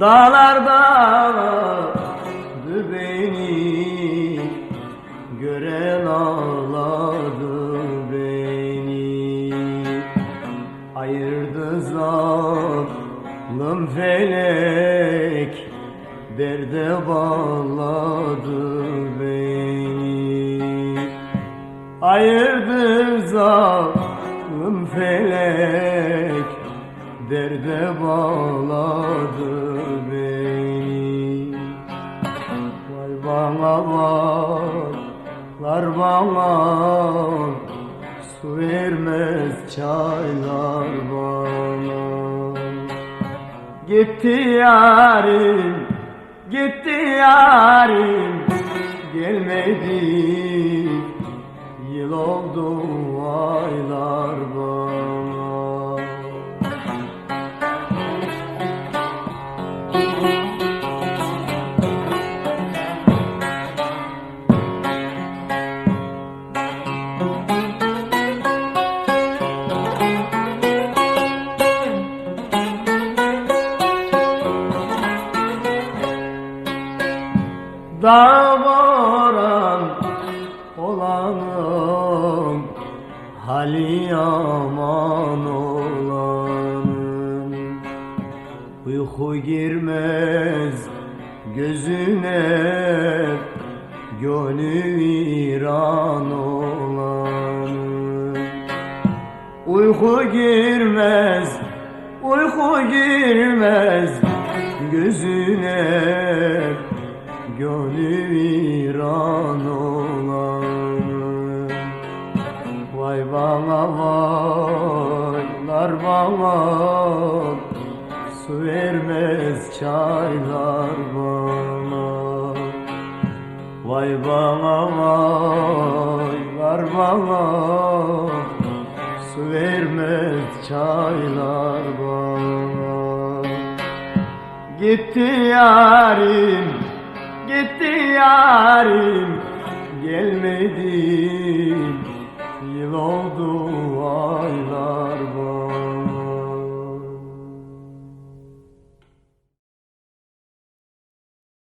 Dağlarda beni gören ağladı beni Ayırdı zalim felek derde bağladı Ayırdı zalim felek Derde bağladı beni. Vay bana varlar bana Su vermez çaylar bana. Gitti yarim, gitti yarim Gelmedi Yıl oldu aylar bana. Dağ Hali yaman olanım Uyku girmez gözüne Gönlü viran olanım Uyku girmez, uyku girmez gözüne Gönlü viran Vay bana vaylar bana Su vermez çaylar bana. Vay bana vaylar bana Su vermez çaylar bana. Gitti yarim, gitti yarim Gelmedi, yıl oldu aylar bana